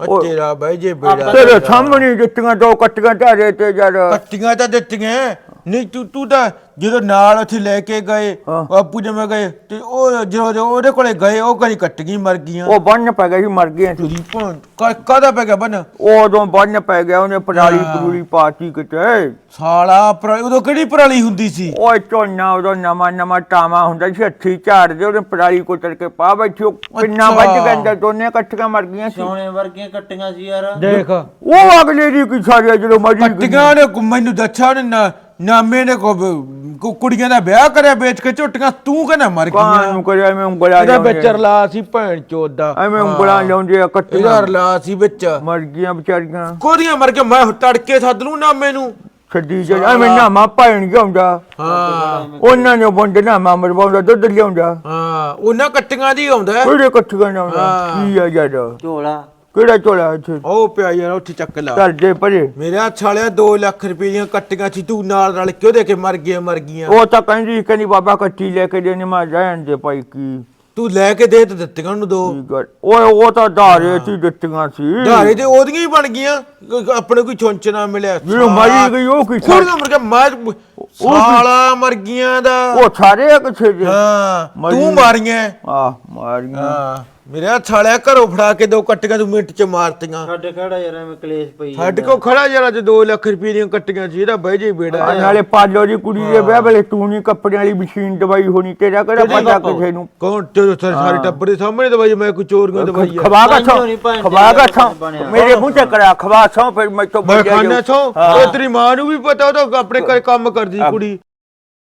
ਉਹ ਤੇਰਾ ਬਈ ਜੇ ਬੇੜਾ ਤੇਰੇ ਸਾਹਮਣੇ ਦਿੱਤੀਆਂ ਦੋ ਕੱਟੀਆਂ ਢਾਰੇ ਤੇ ਜਦ। ਕੱਟੀਆਂ ਤਾਂ ਦਿੱਤੀਆਂ। ਨਹੀਂ ਤੂੰ ਤੂੰ ਤਾਂ ਜਦੋਂ ਨਾਲ ਉੱਥੇ ਲੈ ਕੇ ਗਏ ਹਾਂ। ਬਾਪੂ ਜਮੇ ਗਏ ਤੇ ਉਹ ਜਦੋਂ ਜਦੋਂ ਉਹਦੇ ਕੋਲੇ ਗਏ ਉਹ ਕਦੀ ਕੱਟ ਗਈ ਮਰ ਗਈਆਂ ਉਹ ਬੰਨ ਪੈ ਗਿਆ ਸੀ ਮਰ ਗਿਆ ਸੀ ਤੇਰੀ ਭੈਣ ਕਾ- ਕਾਹਦਾ ਪੈ ਗਿਆ ਬਨ ਉਦੋਂ ਬੰਨ ਪੈ ਗਿਆ ਉਹਨੇ ਪਰਾਲੀ ਹਾਂ। ਪਰੂਲੀ ਪਾਤੀ ਕਿਤੇ ਸਾਲਾ ਪਰਾਲੀ ਉਦੋਂ ਕਿਹੜੀ ਪਰਾਲੀ ਹੁੰਦੀ ਸੀ ਉਹ ਝੋਨਾ ਉਦੋਂ ਨਵਾਂ ਨਵਾਂ ਟਾਮਾ ਹੁੰਦਾ ਸੀ ਹੱਥੀ ਝਾੜਦੇ ਉਹਨੇ ਪਰਾਲੀ ਕੁਤਰ ਕੇ ਪਾ ਬੈਠੀ ਉਹ ਕਿੰਨਾ ਅੱਛਾ। ਵੱਜ ਗਿਆ ਅੰਦਰ ਦੋਨੇ ਇਕੱਠੀਆਂ ਮਰ ਗਈਆਂ ਸੀ ਸੋਨੇ ਵਰਗੀਆਂ ਕੱਟੀਆਂ ਸੀ ਯਾਰ ਦੇਖ ਉਹ ਅਗਲੇ ਦੀ ਕੀ ਸਾਰੀ ਜਦੋਂ ਮਰੀ ਗਈ। ਕੱਟੀਆਂ ਨੇ ਮੈਨੂੰ ਦੱਸਿਆ ਉਹਨੇ ਨਾ ਨਾਮੇ ਨੇ ਕੋ ਕੋ- ਕੁੜੀਆਂ ਦਾ ਵਿਆਹ ਕਰਿਆ ਵੇਚ ਕੇ ਝੁੱਟੀਆਂ ਤੂੰ ਕਹਿੰਦਾ ਮਰ ਗਈਆਂ ਨੂੰ ਕਰਿਆ ਮੈਂ ਉਂਗਲਾ ਇਹਦਾ ਲਾਉਂਦੇ ਵਿੱਚ ਰਲਾ ਸੀ ਭੈਣ ਚੋਦ। ਦਾ ਐਵੇਂ ਉਂਗਲਾਂ ਲਾਉਂਦੇ ਆ ਇਹਦਾ ਕੱਟੀਆਂ ਰਲਾ ਸੀ ਵਿੱਚ। ਮਰ ਗਈਆਂ ਵਿਚਾਰੀਆਂ। ਕੋਰੀਆਂ ਮਰ ਕੇ ਮੈਂ ਤੜਕੇ ਸੱਦ ਲੂੰ ਨਾਮੇ ਨੂੰ। ਛੱਡੀ ਜੇ ਐਵੇਂ ਨਾ ਮਾ ਭੈਣ ਜਾਂਦਾ ਹਾਂ। ਉਹਨਾਂ ਨੇ ਬੰਦ ਨਾ ਮਾ ਮਰਵਾਉਂਦਾ ਦੁੱਧ ਲਿਆਉਂਦਾ। ਹਾਂ ਉਹਨਾਂ ਕੱਟੀਆਂ ਦੀ ਆਉਂਦਾ। ਹੈ। ਕਿਹੜੇ ਇਕੱਠੀਆਂ ਨਾ। ਕੀ ਆ ਜਦ ਝੋਲਾ। ਕਿਹੜਾ ਝੋਲਾ ਇੱਥੇ? ਉਹ ਪਿਆ ਯਾਰ ਉੱਥੇ ਚੱਕ ਲਾ। ਘਰ ਦੇ ਪਰੇ ਮੇਰਾ ਛਾਲਿਆ 2 ਲੱਖ ਰੁਪਏ ਦੀਆਂ ਕੱਟੀਆਂ ਸੀ ਤੂੰ ਨਾਲ ਰਲ ਕੇ ਉਹਦੇ ਕੇ ਮਰ ਗਿਆ ਮਰ ਗਈਆਂ। ਉਹ ਤਾਂ ਕਹਿੰਦੀ ਕਹਿੰਦੀ ਬਾਬਾ ਕੱਟੀ ਲੈ ਕੇ ਦੇਣੀ ਮੈਂ ਰਹਿਣ ਦੇ ਭਾਈ ਕੀ। ਤੂੰ ਲੈ ਕੇ ਦੇ ਤੇ ਦਿੱਤੀਆਂ ਉਹਨੂੰ ਦੋ। ਕੀ ਗੱਲ ਓਏ ਉਹ ਤਾਂ ਧਾਰੇ ਸੀ ਦਿੱਤੀਆਂ ਸੀ। ਧਾਰੇ ਤੇ ਉਹਦੀਆਂ ਹੀ ਬਣ ਗਈਆਂ ਕੋਈ ਆਪਣੇ ਕੋਈ ਚੁੰਚ ਨਾ ਮਿਲਿਆ। ਜਦੋਂ ਮਰੀ ਗਈ ਉਹ ਕੀ ਕੁੜੀਆਂ ਮਰ ਗਿਆ ਮੈਂ ਸਾਲਾ ਮਰ ਗਈਆਂ ਦਾ। ਉਹ ਸਾਰੇ ਕਿੱਥੇ ਜੇ ਹਾਂ ਮਰੀ- ਤੂੰ ਮਾਰੀਆਂ। ਆ ਮਾਰੀਆਂ। ਹਾਂ। ਮੇਰਾ ਛਾਲਿਆ ਘਰੋਂ ਫੜਾ ਕੇ ਦੋ ਕੱਟੀਆਂ ਤੂੰ ਮਿੰਟ ਚ ਮਾਰਤੀਆਂ। ਸਾਡੇ ਖੜਾ ਯਾਰ ਐਵੇਂ ਕਲੇਸ਼ ਪਈ ਸਾਡੇ ਕੋ ਖੜਾ ਜਰਾ ਅੱਜ 2 ਲੱਖ ਰੁਪਏ ਦੀਆਂ ਕੱਟੀਆਂ ਸੀ ਇਹਦਾ ਬਹਿ ਜੇ ਬੇੜਾ। ਆ ਨਾਲੇ ਪਾਲੋ ਦੀ ਕੁੜੀ ਦੇ ਵਿਆਹ ਵੇਲੇ ਤੂੰ ਨਹੀਂ ਕੱਪੜਿਆਂ ਵਾਲੀ ਮਸ਼ੀਨ ਦਵਾਈ ਹੋਣੀ ਤੇਰਾ ਕਿਹੜਾ ਪਤਾ? ਕਿਸੇ ਨੂੰ? ਕੌਣ ਤੇ ਸਾਰੇ ਟੱਬਰ ਦੇ ਸਾਹਮਣੇ ਦਵਾਈ ਮੈਂ ਕੋਈ ਚੋਰੀਆਂ ਦਵਾਈ ਆ ਖਵਾ ਨੀ ਭੈਣ ਖਵਾ ਤੇਰੇ ਬਣਿਆ। ਮੇਰੇ ਮੂੰਹ ਤੇ ਕਰਾ ਖਵਾ ਸੌ ਫਿਰ ਮੈਂ ਤੋਂ ਮੈਂ ਬੋਲਿਆ ਖਾਣਾ। ਛੋ। ਉਹ ਤੇਰੀ ਮਾਂ ਨੂੰ ਵੀ ਪਤਾ ਉਹ ਤਾਂ ਆਪਣੇ ਘਰ ਕੰਮ ਕਰਦੀ ਕੁੜੀ।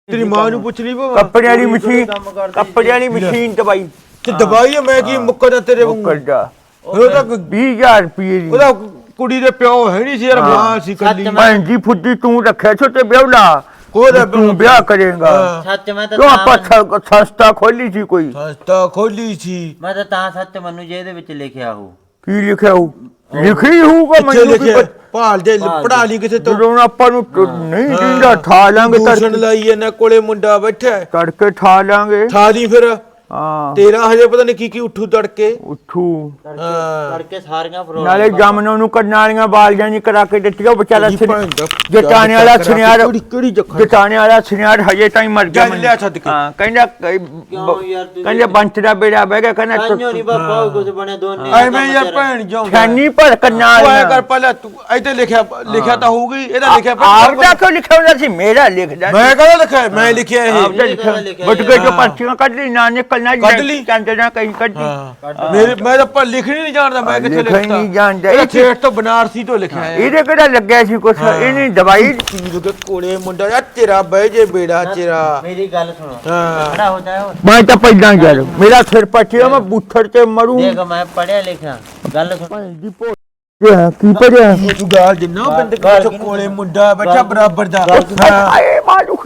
ਤੇਰੀ ਮਾਂ ਨੂੰ ਪੁੱਛ ਲਈ ਭਵਾ ਕੱਪੜਿਆਂ ਵਾਲੀ ਮਸ਼ੀਨ ਕੱਪੜਿਆਂ ਵਾਲੀ ਮਸ਼ੀਨ ਦਵਾਈ। ਤੇ ਦਵਾਈ ਆ, ਮੈਂ ਕੀ ਮੁੱਕਦਾ ਤੇਰੇ ਵਾਂਗੂ? ਕਰਦਾ ਉਹ ਤਾਂ ਕੋਈ- 20000 ਰੁਪਏ ਦੀ। ਉਹਦਾ ਕੁੜੀ ਦੇ ਪਿਓ ਹੈ ਨਹੀਂ ਸੀ ਯਾਰ ਮਾਂ ਸੀ ਕੱਲੀ। ਭੈਣ ਜੀ ਫੁੱਦੀ ਤੂੰ ਰੱਖਿਆ ਛੋਟੇ ਵਿਆਹਲਾ ਉਹਦਾ ਤੂੰ ਵਿਆਹ ਕਰੇਗਾ। ਸੱਚ ਮੈਂ ਤਾਂ ਕਿਉਂ ਤਾਂ ਆਪਾਂ ਸੰਸਥਾ ਖੋਲੀ ਸੀ ਕੋਈ? ਸੰਸਥਾ ਖੋਲੀ ਸੀ। ਮੈਂ ਤਾਂ ਤਾਂ ਸੱਚ ਮੰਨੂ ਜੇ ਇਹਦੇ ਵਿੱਚ ਲਿਖਿਆ ਹੋ ਕੀ ਲਿਖਿਆ ਹੋ ਲਿਖੀ ਹੋਊਗਾ ਮੈਨੂੰ ਕੀ ਭਾਲ ਦੇ। ਪੜਾ ਲਈ ਕਿਸੇ ਤੋਂ। ਜਦੋਂ ਆਪਾਂ ਨੂੰ ਨਹੀਂ ਦਿੰਦਾ ਠਾ ਲਾਂਗੇ ਤੜਕੇ। ਲਾਈ ਇਹਨਾਂ ਕੋਲੇ ਮੁੰਡਾ ਬੈਠਾ। ਤੜਕੇ ਠਾ ਲਾਂਗੇ। ਠਾ ਦੀ ਫਿਰ। ਹਾਂ। ਤੇਰਾ ਹਜੇ ਪਤਾ ਨਹੀਂ ਕੀ ਕੀ ਉੱਠੂ ਤੜਕੇ। ਉੱਠੂ। ਹਾਂ। ਤੜਕੇ ਸਾਰੀਆਂ ਫਰੋਲ ਨਾਲੇ ਜਾਮਨੋਂ ਨੂੰ ਕੰਨਾਂ ਵਾਲੀਆਂ ਬਾਲੀਆਂ ਨਹੀਂ ਕਰਾ ਕੇ ਦਿੱਤੀਆਂ ਉਹ ਵਿਚਾਰਾ ਜੀ ਦਾ ਜਟਾਣੇ ਵਾਲਾ ਸੁਨਿਆਰ ਕਿਹੜੀ ਕਿਹੜੀ ਜੱਖਾ ਜਟਾਣੇ ਵਾਲਾ ਸੁਨਿਆਰ ਹਜੇ ਤਾਈਂ ਮਰ ਗਿਆ ਚੱਲ ਲਿਆ ਛੱਡ ਕੇ। ਹਾਂ ਕਹਿੰਦਾ ਕਿਉਂ ਯਾਰ ਤੁਸੀਂ ਕਹਿੰਦਾ ਬੰਚ ਦਾ ਬੇੜਾ ਬਹਿ ਗਿਆ ਕਹਿੰਦਾ ਨਹੀਂ ਉਹ ਕੁਝ ਬਣੇ ਦੋਨੇ ਐਵੇਂ ਯਾਰ ਭੈਣ ਜਾਉਂਦਾ ਛਾਨੀ ਪਰ ਕੰਨਾਂ ਤੂੰ ਐ ਕਰ ਪਹਿਲਾਂ ਤੂੰ ਇੱਥੇ ਲਿਖਿਆ ਲਿਖਿਆ ਤਾਂ ਹੋਊਗੀ ਇਹਦਾ ਲਿਖਿਆ ਆਪ ਦਾ ਕਿਉਂ ਲਿਖਿਆ ਹੁੰਦਾ ਸੀ? ਮੇਰਾ ਲਿਖਦਾ ਸੀ। ਮੈਂ ਕਹਦਾ ਲਿਖਿਆ? ਮੈਂ ਲਿਖਿਆ ਇਹ। ਆਪ ਦਾ ਲਿਖਿਆ। ਲਿਖਿਆ? ਬਟ ਕੇ ਜੋ ਹਾਂ। ਪਰਚੀਆਂ ਕੱਢ ਲਈ ਨਾ ਨਿਕਲਣਾ ਕੱਢ ਲਈ। ਚੰਦੇ ਨਾ ਕਹੀਂ ਕੱਢ। ਮੇਰੇ ਮੈਂ ਤਾਂ ਪਰ ਲਿਖਣੀ ਨਹੀਂ ਜਾਣਦਾ ਮੈਂ ਕਿੱਥੇ ਲਿਖਣਾ ਹੀ ਲਿਖਤਾ? ਨਹੀਂ ਜਾਣਦਾ। ਇਹ ਇਹ ਠੇਠ ਤੋਂ ਬਨਾਰਸੀ ਤੋਂ ਲਿਖਿਆ ਹੈ ਇਹਦੇ ਕਿਹੜਾ ਲੱਗਿਆ ਸੀ ਕੁਛ? ਇਹਨੇ ਦਵਾਈ ਤੀਰ ਦੇ ਕੋਲੇ ਮੁੰਡਾ ਯਾ ਤੇਰਾ ਬਹਿ ਜੇ ਬੇੜਾ ਤੇਰਾ। ਮੇਰੀ ਗੱਲ ਸੁਣੋ। ਹਾਂ। ਖੜਾ ਹੋ ਜਾ ਓਏ। ਮੈਂ ਤਾਂ ਪਹਿਲਾਂ ਯਾਰ ਮੇਰਾ ਸਿਰ ਪੱਟਿਆ ਮੈਂ ਬੁੱਥੜ ਤੇ ਮਰੂ। ਦੇਖ ਮੈਂ ਪੜਿਆ ਲਿਖਿਆ। ਗੱਲ ਸੁਣ। ਦੀ ਪੋ ਕੀ ਪੜਿਆ ਤੂੰ ਗਾਲ ਜਿੰਨਾ ਬੰਦੇ ਗਾਲ ਕੋਲ ਕੋਲੇ ਮੁੰਡਾ ਬੈਠਾ ਬਰਾਬਰ ਦਾ। ਹਾਂ। ਆਏ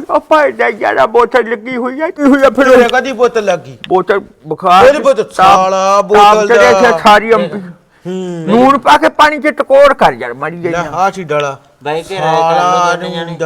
ਮਾਰੂ ਖਪਾ ਦਾ ਯਾਰਾ ਬੋਤਲ ਲੱਗੀ ਹੋਈ ਹੈ ਕੀ ਹੋਇਆ ਫਿਰ ਤੇਰੇ ਕਦੀ ਬੋਤਲ ਲੱਗੀ? ਬੋਤਲ ਬੁਖਾਰ ਤੇਰੀ ਬੋਤਲ? ਸਾਲਾ ਬੋਤਲ ਚੜੇ ਦਾ। ਸਾਰੀ ਅੰਬ ਹੂੰ ਨੂਨ ਪਾ ਕੇ ਪਾਣੀ ਚ ਟਕੋਰ ਕਰ ਯਾਰ ਮਰੀ ਲੈ ਗਈ ਆ ਸੀ ਡਾਲਾ। ਬਾਈ ਕੇ ਰਾਇ ਕਰ ਲੋ ਜਾਣੇ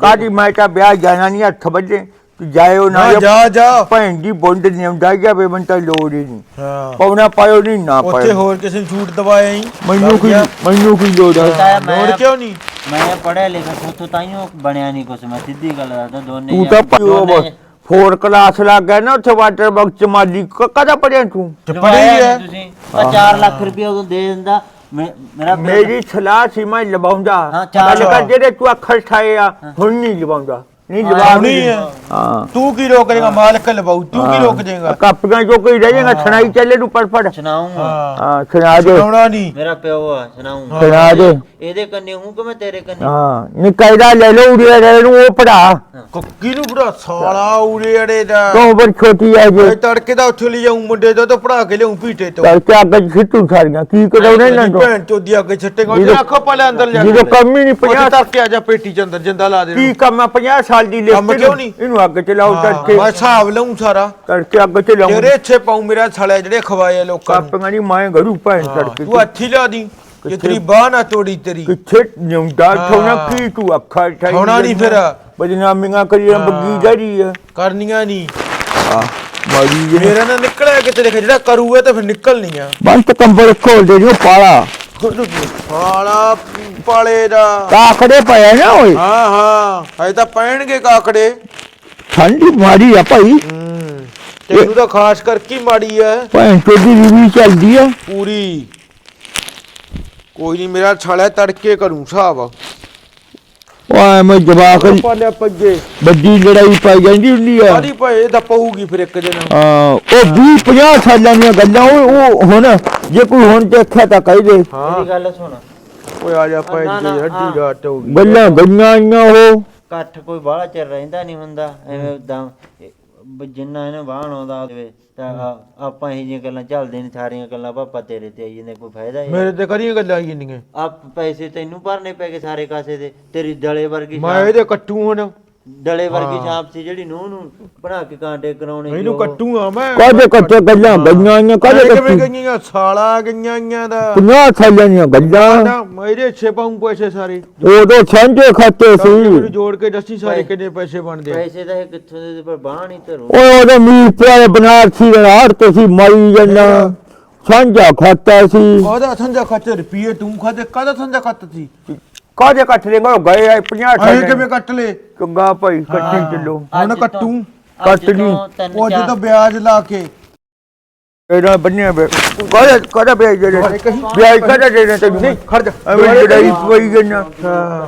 ਕਾਦੀ ਮੈਂ ਤਾਂ ਵਿਆਹ ਜਾਣਾ ਨਹੀਂ ਹੱਥ ਵੱਜੇ। ਤੂੰ ਜਾਇਓ ਨਾ ਨਾ ਜਾ ਜਾ ਭੈਣ ਦੀ ਬੁੰਡ ਨਹੀਂ ਆਉਂਦਾ ਜਾਵੇ ਮੈਨੂੰ ਤਾਂ ਲੋੜ ਹੀ ਨਹੀਂ। ਹਾਂ। ਪੌਣਾ ਪਾਇਓ ਨਹੀਂ ਨਾ ਉੱਥੇ ਪਾਇਓ ਹੋਰ ਕਿਸੇ ਨੂੰ ਛੂਟ ਦਵਾਇਆ ਹੀ ਮੈਨੂੰ ਕੀ ਮੈਨੂੰ ਕੀ ਲੋੜ ਹੈ। ਮੈਂ ਲੋੜ ਕਿਉਂ ਨਹੀਂ? ਮੈਂ ਪੜਿਆ ਲਿਖਿਆ ਸੋਤੋਂ ਤਾਈਓ ਬਣਿਆ ਨਹੀਂ ਕੁਛ ਮੈਂ ਸਿੱਧੀ ਗੱਲ ਦੱਸਦਾ ਦੋਨੇ ਤੂੰ ਤਾਂ ਦੋਨੇ ਪੜਿਓ ਫੋਰ ਕਲਾਸ ਲੱਗ ਗਿਆ ਨਾ ਉੱਥੇ ਵਾਟਰ ਬਾਕਸ ਮਾਲੀ। ਕਦਾ ਪੜਿਆ ਤੂੰ? ਤੇ ਲਵਾਇਆ ਪੜੀ ਹੈ ਤੁਸੀਂ। ਤਾਂ 4 ਲੱਖ ਰੁਪਏ ਉਦੋਂ ਦੇ ਦਿੰਦਾ। ਮੈਂ- ਮੇਰਾ ਪਿਓ- ਮੇਰੀ ਸਲਾਹ ਸੀ ਮੈਂ ਲਵਾਉਂਦਾ। ਹਾਂ, ਚਾਰ ਜਿਹੜੇ ਤੂੰ ਅੱਖਰ ਠਾਏ ਆ ਹੁਣ ਨਹੀਂ ਲਵਾਉਂਦਾ। ਨਹੀਂ ਹਾਂ, ਲਵਾਉਣੀ ਹੈ। ਹਾਂ। ਤੂੰ ਕੀ ਰੋਕ ਦੇਗਾ? ਮਾਲਕ ਲਵਾਉ ਤੂੰ ਕੀ ਰੋਕ ਦੇਗਾ? ਕਾਪੀਆਂ ਜੋ ਕੋਈ ਰਹਿ ਜਾਏਗਾ ਸੁਣਾਈ ਚੱਲੇ ਨੂੰ ਪੜ ਪੜ ਸੁਣਾਉਂਗਾ ਹਾਂ। ਹਾਂ ਸੁਣਾ ਦੇ। ਸੁਣਾਉਣਾ ਨਹੀਂ। ਮੇਰਾ ਪਿਓ ਆ ਸੁਣਾਉਂਗਾ ਸੁਣਾ ਦੇ। ਇਹਦੇ ਕੰਨੇ ਹੂੰ ਕਿ ਮੈਂ ਤੇਰੇ ਕੰਨੇ? ਹਾਂ ਨਿਕਾਇਦਾ ਲੈ ਲਓ ਉੜਿਆ ਨੂੰ ਉਹ ਪੜਾ ਕੁੱਕੀ ਨੂੰ ਬੜਾ ਸਾਲਾ ਉਰੇ ਅੜੇ ਦਾ। ਤੋਂ ਉਮਰ ਛੋਟੀ ਹੈ ਜੇ? ਮੈਂ ਤੜਕੇ ਦਾ ਉੱਥੇ ਲਈ ਜਾਉਂ ਮੁੰਡੇ ਤੋਂ ਤਾਂ ਪੜਾ ਕੇ ਲਿਆਉਂ ਪੀਟੇ ਤੋਂ। ਕਰਕੇ ਅੱਗੇ ਸਿੱਟੂ ਸਾਰੀਆਂ ਕੀ ਕਰਾਉਣੇ ਨਾ ਤੋਂ? ਭੈਣ ਚੋਦੀ ਅੱਗੇ ਜਦੋਂ- ਤੇ ਰੱਖੋ ਪਹਿਲੇ ਅੰਦਰ ਜਾ ਜਦੋਂ ਕੰਮ ਹੀ ਨਹੀਂ ਉੱਥੇ 50 ਤੜਕੇ ਆ ਜਾ ਪੇਟੀ ਚ ਅੰਦਰ ਜਿੰਦਾ ਲਾ ਦੇ ਕੀ ਕੰਮ ਆ 50 ਸਾਲ ਦੀ ਕੰਮ ਲਿਖਤ ਕਿਉਂ ਨਹੀਂ? ਇਹਨੂੰ ਅੱਗ ਚਲਾਓ ਹਾਂ, ਤੜਕੇ। ਮੈਂ ਹਿਸਾਬ ਲਊਂ ਸਾਰਾ। ਤੜਕੇ ਅੱਗ ਚਲਾਓ ਤੇਰੇ ਇੱਥੇ ਪਾਉਂ ਮੇਰਾ ਛੜਿਆ ਜਿਹੜੇ ਖਵਾਏ ਆ ਲੋਕਾਂ ਨੂੰ। ਕਾਪੀਆਂ ਨਹੀਂ ਮੈਂ ਘਰੂ ਭੈਣ ਤੜਕੇ ਤੂੰ ਹੱਥੀ ਲਾ ਦੀ। ਬਾਹ ਨਾ ਤੋੜੀ ਤੇਰੀ। ਕਿੱਥੇ ਨਿਉਂਦਾ। ਠੋਣਾ ਕੀ ਤੂੰ ਅੱਖਾਂ ਠਾਈ ਠਾਉਣਾ ਨੀ ਫਿਰ। ਬਦਨਾਮੀਆਂ ਕਰੀਆਂ। ਬੱਗੀ ਜਾਰੀ ਆ। ਕਰਨੀਆਂ ਨਹੀਂ। ਆ ਮਾਰੀ ਜੇ ਮੇਰਾ ਨਾ ਨਿਕਲਿਆ ਕਿਤੇ ਦੇਖ ਜਿਹੜਾ ਕਰੂਗਾ ਤਾਂ ਫਿਰ ਨਿਕਲਣੀਆਂ ਬੰਤ ਕੰਬਲ ਖੋਲ ਦੇ ਜੋ ਪਾਲਾ। ਹਾਲਾ ਪਾਲੇ ਦਾ। ਕਾਖੜੇ ਪਿਆ ਨਾ ਓਏ। ਹਾਂ ਹਾਂ। ਹਜੇ ਤਾਂ ਪੈਣਗੇ ਕਾਕੜੇ। ਠੰਡੀ ਮਾਰੀ ਆ ਭਾਈ। ਤੈਨੂੰ ਤਾਂ ਖਾਸ ਕਰਕੇ ਮਾੜੀ ਐ ਭੈਣ ਚੋਦੀ ਰਿਵੀ ਚੱਲਦੀ ਆ। ਪੂਰੀ। ਕੋਈ ਨਹੀਂ ਮੇਰਾ ਛਾਲਾ ਤੜਕੇ ਕਰੂੰ ਹਿਸਾਬ। ਓਏ ਮੈਂ ਜਵਾਕ ਪਾਲਿਆ ਵੱਡੀ ਲੜਾਈ ਪਾਈ ਜਾਂਦੀ ਹੁੰਦੀ ਆ। ਸਾਰੀ ਭਾਏ ਤਾਂ ਪਊਗੀ ਫਿਰ ਇੱਕ ਦਿਨ। ਹਾਂ ਉਹ 20 50 ਸਾਲਾਂ ਦੀਆਂ ਗੱਲਾਂ ਉਹ ਉਹ ਹੁਣ ਜੇ ਕੋਈ ਹੁਣ ਦੇਖਿਆ ਤਾਂ ਕਹਿ ਦੇ ਹਾਂ। ਮੇਰੀ ਗੱਲ ਸੁਣ। ਓਏ ਆ ਜਾ ਪੈ ਨਾ, ਹੱਡੀ ਹਾਂ। ਰਾਟ ਹੋ ਗਈ ਗੱਲਾਂ ਗਈਆਂ ਆਈਆਂ ਉਹ। ਇਕੱਠ ਕੋਈ ਬਾਹਲਾ ਚਿਰ ਰਹਿੰਦਾ ਨਹੀਂ ਹੁੰਦਾ ਐਵੇਂ ਉਦਾਂ ਜਿੰਨਾ ਇਹਨੂੰ ਬਾਹਣ ਆਉਂਦਾ ਹੋਵੇ ਤਾਂ ਆ- ਆਪਾਂ ਇਹ ਜਿਹੀਆਂ ਗੱਲਾਂ ਚੱਲਦੇ ਨਹੀਂ ਸਾਰੀਆਂ ਗੱਲਾਂ ਪਾਪਾ ਤੇਰੇ ਤੇ ਆਈ ਜਾਂਦੇ ਕੋਈ ਫਾਇਦਾ ਹੀ ਮੇਰੇ ਤੇ ਕਰੀਆਂ ਗੱਲਾਂ ਆਈ ਜਾਂਦੀਆਂ ਆ ਪੈਸੇ ਤੈਨੂੰ ਭਰਨੇ ਪੈ ਗਏ ਸਾਰੇ ਕਾਸੇ ਦੇ ਤੇਰੀ ਡਲੇ ਵਰਗੀ ਮੈਂ ਇਹਦੇ ਕੱਟੂ ਹੁਣ। ਡਲੇ ਵਰਗੀ। ਛਾਪ ਸੀ ਜਿਹੜੀ ਨੂੰਹ ਨੂੰ ਬਣਾ ਕੇ ਕਾਂਟੇ ਕਰਾਉਣੇ ਸੀ ਇਹਨੂੰ ਉਹ। ਕੱਟੂ ਆ ਮੈਂ। ਕਾਹਦੇ ਕੱਟੇ ਗੱਲਾਂ ਗਈਆਂ ਆਈਆਂ ਕਾਹਦੇ ਕਿਵੇਂ ਕੱਟੀ? ਗਈਆਂ ਸਾਲਾ ਗਈਆਂ ਗਈਆਂ ਦਾ। 50 ਸਾਲਾਂ ਦੀਆਂ ਗੱਲਾਂ। ਨਾ ਮੇਰੇ ਛੇ ਪਾਉਂ ਪੈਸੇ ਸਾਰੇ। ਉਦੋਂ ਸਾਂਝੇ ਖਾਤੇ ਮੈਨੂੰ ਸੀ। ਜੋੜ ਕੇ ਦੱਸੀ ਸਾਰੇ। ਕਿੰਨੇ ਪੈਸੇ ਬਣਦੇ ਆ। ਪੈਸੇ ਤਾਂ ਇਹ ਕਿੱਥੋਂ ਦੇ ਪਰ ਬਾਹਣ ਹੀ ਧਰੋ। ਉਹ ਉਹਦੇ ਮੀਰ ਪਿਆਰੇ ਬਨਾਰਸੀ ਦੇ ਹਾਰ ਤੇ ਸੀ ਮਾਰੀ ਜੰਨਾ ਸਾਂਝਾ ਖਾਤਾ ਸੀ। ਉਹਦਾ ਸੰਜਾ ਖਾਤੇ ਰੁਪਏ ਤੂੰ ਖਾਤੇ ਕਾਹਦਾ ਸੰਜਾ ਖਾਤਾ ਸੀ? ਕਾਹਦੇ ਕੱਟ ਲੈ ਗਏ ਆ 50 ਐ ਸਾਲਾਂ ਕਿਵੇਂ ਕੱਟ ਲੇ ਚੰਗਾ ਭਾਈ ਕੱਟੀ ਚੱਲੋ। ਹੁਣ ਅੱਜ ਕੱਟੂ। ਅੱਜ ਕੱਟ ਤਿੰਨ ਉਹ ਜਦੋਂ ਵਿਆਜ ਲਾ ਕੇ। ਇਹਦਾ ਬੰਨਿਆ ਬੇ ਕਾਹਦੇ ਕਾਹਦੇ ਵਿਆਜ ਦੇ ਕਹੀਂ- ਵਿਆਜ ਕਾਹਦਾ ਦੇ ਦੇ ਤੈਨੂੰ? ਨਹੀਂ ਖੜ ਜਾ। ਐਵੇਂ ਲੜਾਈ ਪਈ ਜੰਨਾ ਹਾਂ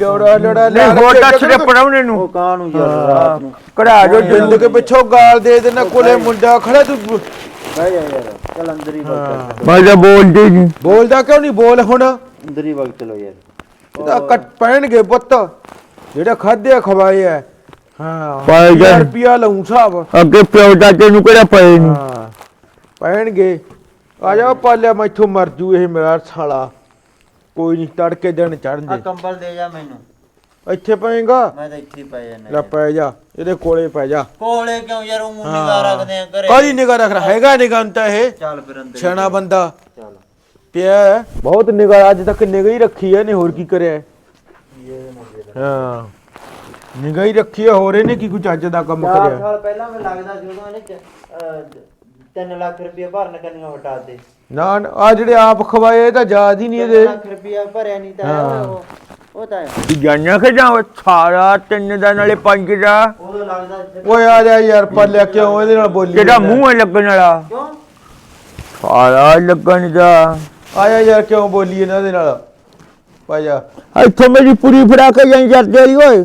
ਲੋੜਾ ਲੋੜਾ ਲੈ ਹੋਰ ਦੇ ਪੜਾਉਣੇ ਨੂੰ। ਉਹ ਕਾਂ ਨੂੰ ਯਾਰ ਰਾਤ ਨੂੰ? ਕਢਾ ਜੋ ਜਿੰਦ ਕੇ ਪਿੱਛੋਂ ਗਾਲ ਦੇ ਦੇਣਾ ਕੋਲੇ ਮੁੰਡਾ। ਖੜਾ ਤੂੰ। ਬਹਿ ਜਾ ਯਾਰ। ਚੱਲ ਅੰਦਰ ਹੀ ਵਗ ਮੈਂ ਤਾਂ ਬੋਲਦੀ ਨਹੀਂ ਬੋਲਦਾ ਕਿਉਂ ਨਹੀਂ ਬੋਲ ਹੁਣ। ਅੰਦਰ ਹੀ ਵਗ ਚਲੋ ਯਾਰ। ਇਹਦਾ ਕੱਟ ਪੈਣਗੇ ਪੁੱਤ। ਜਿਹੜਾ ਖਾਦੇ ਆ ਖਵਾਏ ਆ। ਹਾਂ ਪਾਏ ਜਾ। ਰੁਪਿਆ ਲਊਂ ਸਾਹਿਬ ਅੱਗੇ ਪਿਓ ਦਾਦੇ ਨੂੰ ਕਿਹੜਾ ਪਏ ਨਹੀਂ ਹਾਂ ਪੈਣਗੇ। ਆ ਜਾ ਪਾਲਿਆ ਮੈਥੋਂ ਮਰ ਜੂ ਇਹ ਮੇਰਾ ਸਾਲਾ। ਕੋਈ ਨਹੀਂ ਤੜਕੇ ਦਿਨ ਚੜਨ ਆ ਕੰਬਲ ਦੇ ਜਾ ਮੈਨੂੰ। ਇੱਥੇ ਪਏਗਾ? ਮੈਂ ਤਾਂ ਇੱਥੇ ਹੀ ਪੈ ਜਾਣਾ ਲੈ ਪੈ ਜਾ ਇਹਦੇ ਕੋਲੇ ਪੈ ਜਾ। ਕੋਲੇ ਕਿਉਂ ਯਾਰ ਉਹ ਨਿਗਾਹ ਰੱਖਦੇ ਆ ਘਰੇ। ਕਾਹਦੀ ਨਿਗਾਹ ਰੱਖਣਾ ਹੈਗਾ ਨਿਗਾਹ ਤਾਂ ਇਹ। ਚੱਲ ਫਿਰ ਅੰਦਰ। ਸਿਆਣਾ ਬੰਦਾ। ਚੱਲ। ਪਿਆ ਹੈ। ਬਹੁਤ ਨਿਗਾਹ ਅੱਜ ਤੱਕ ਨਿਗਾਹ ਹੀ ਰੱਖੀ ਐ ਨੇ ਹੋਰ ਕੀ ਕਰਿਆ ਹੈ? ਹਾਂ। ਨਿਗਾਹ ਹੀ ਰੱਖੀ ਹੈ ਹੋਰ ਇਹਨੇ ਕੀ ਕੋਈ ਚੱਜ ਦਾ ਕੰਮ ਚਾਰ ਕਰਿਆ? ਸਾਲ ਪਹਿਲਾਂ ਮੈਨੂੰ ਲੱਗਦਾ ਜਦੋਂ ਇਹਨੇ 3 ਲੱਖ ਰੁਪਏ ਭਰਨ ਕੰਨੀਆਂ ਹਟਾ ਦੇ ਨਾ ਆ ਜਿਹੜੇ ਆਪ ਖਵਾਏ ਇਹ ਤਾਂ ਯਾਦ ਹੀ ਨਹੀਂ 3 ਇਹਦੇ ਲੱਖ ਰੁਪਏ ਭਰਿਆ ਨਹੀਂ ਤਾਂ ਹਾਂ। ਉਹ ਉਹ ਤਾਂ ਜਾਣਿਆ ਕਿ ਜਾਂ ਸਾਰਾ ਤਿੰਨ ਦਾ ਨਾਲੇ ਪੰਜ ਦਾ? ਉਦੋਂ ਲੱਗਦਾ ਸੀ- ਓਏ ਆ ਜਾ ਯਾਰ ਪੱਲਿਆ ਕਿਉਂ ਇਹਦੇ ਨਾਲ ਬੋਲੀ ਜਿਹੜਾ ਜਾਂਦਾ? ਮੂੰਹ ਹੈ ਲੱਗਣ ਵਾਲਾ? ਕਿਉਂ ਸਾਰਾ ਲੱਗਣ ਦਾ। ਆ ਜਾ ਯਾਰ ਕਿਉਂ ਬੋਲੀ ਇਹਨਾਂ ਦੇ ਨਾਲ? ਪਾ ਜਾ। ਇੱਥੋਂ ਮੇਰੀ ਪੂਰੀ ਫੜਾ ਕੇ ਜਾਈ ਜਾਂਦੇ ਆਈ ਓਏ।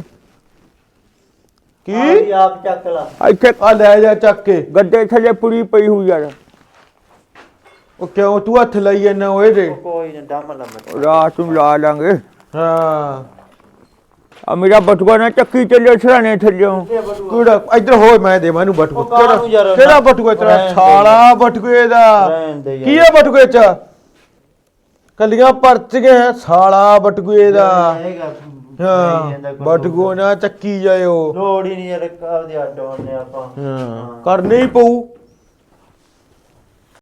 ਕੀ? ਆਪ- ਆਪ ਚੱਕ ਲਾ। ਇੱਥੇ ਆ ਲੈ ਜਾ ਚੱਕ ਕੇ। ਗੱਡੇ ਥੱਲੇ ਪੂਰੀ ਪਈ ਹੋਈ ਯਾਰ। ਉਹ ਕਿਉਂ ਤੂੰ ਹੱਥ ਲਾਈ ਜਾਂਦਾ ਓਏ ਦੇ? ਕੋਈ ਨਾ ਦਮ ਲੰਮਾ ਰਾਤ ਨੂੰ ਲਾ ਲਾਂਗੇ। ਹਾਂ। ਆ ਮੇਰਾ ਬਟੂਆ ਨਾ ਚੱਕੀ ਚੱਲੇ ਸਰਾਣੇ ਥੱਲਿਓਂ। ਕੁੜਾ ਇੱਧਰ ਹੋ ਮੈਂ ਦੇ ਮੈਨੂੰ ਬਟੂਆ। ਉਹ ਕਾਹਨੂੰ ਯਾਰ? ਕਿਹੜਾ ਕਿਹੜਾ ਬਟੂਆ ਤੇਰਾ? ਰਹਿਣ ਦੇ। ਸਾਲਾ ਬਟੂਏ ਦਾ। ਰਹਿਣ ਦੇ ਯਾਰ। ਕੀ ਹੈ ਬਟੂਏ ਚ? ਕੱਲੀਆਂ ਪਰਚ ਗਏ ਹੈ ਸਾਲਾ ਬਟੂਏ ਦਾ। ਹਾਂ ਕੋਈ ਬਟੂਆ ਨਾ ਚੱਕੀ ਜਾਇਓ। ਲੋੜ ਹੀ ਨਹੀਂ ਯਾਰ ਆਪਦੇ ਅੱਡ ਆਉਣੇ ਆਪਾਂ। ਹਾਂ ਕਰਨੇ ਹੀ ਪਊ।